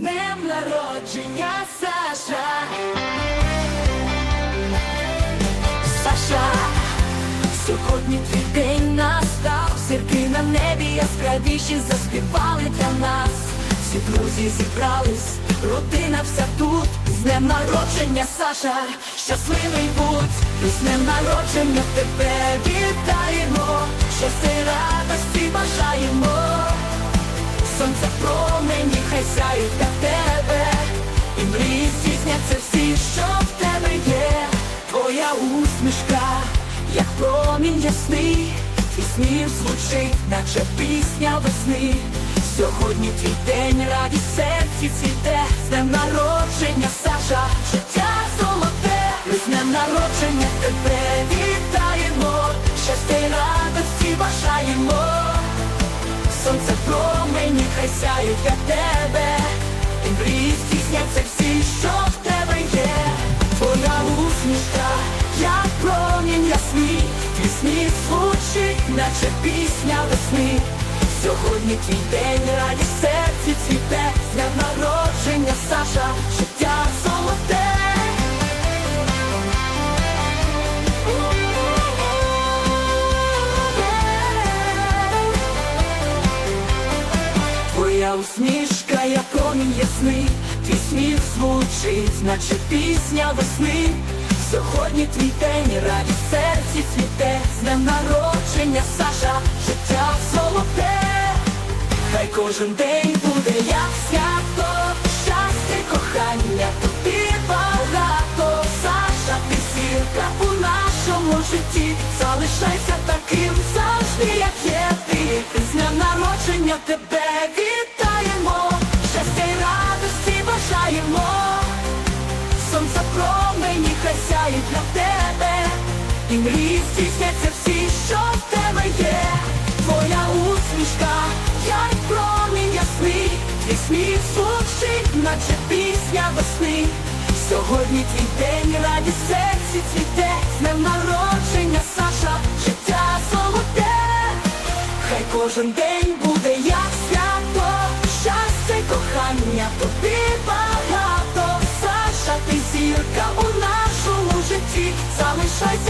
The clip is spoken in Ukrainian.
днем народження, Саша. Саша, сьогодні твій день настав, зірки на небі яскравіші заспівали для нас. Всі друзі зібрались, родина вся тут. З днем народження, Саша, щасливий будь, і з днем народження тебе вітаємо, щастя й радості бажаємо. Сонце промені, хай сяють промінь ясний, і снів звучить, наче пісня весни. Сьогодні твій день, радість серці цвіте, з днем народження, Саша, наче пісня весни. Сьогодні твій день, радість серці цвіте, з днем народження, Саша, життя золоте. Твоя усмішка, як промінь ясний, твій сміх звучить, наче пісня весни. Сьогодні твій день, радість серці цвіте, з днем народження, Саша, життя золоте. Хай кожен день буде як свято, щастя, кохання, тобі багато, Саша, ти зірка у нашому житті, залишайся таким завжди, як є ти. З днем народження тебе вітаємо, щастя й радості бажаємо. Сонце промені сяють для тебе, і мрії здійсняться всі, що в тебе є. Твоя усмішка, як промінь ясний, твій сміх звучить, наче пісня весни. Сьогодні твій день, радість серці цвіте, з днем народження, Саша, життя золоте. Хай кожен день буде як свято, щастя кохання тобі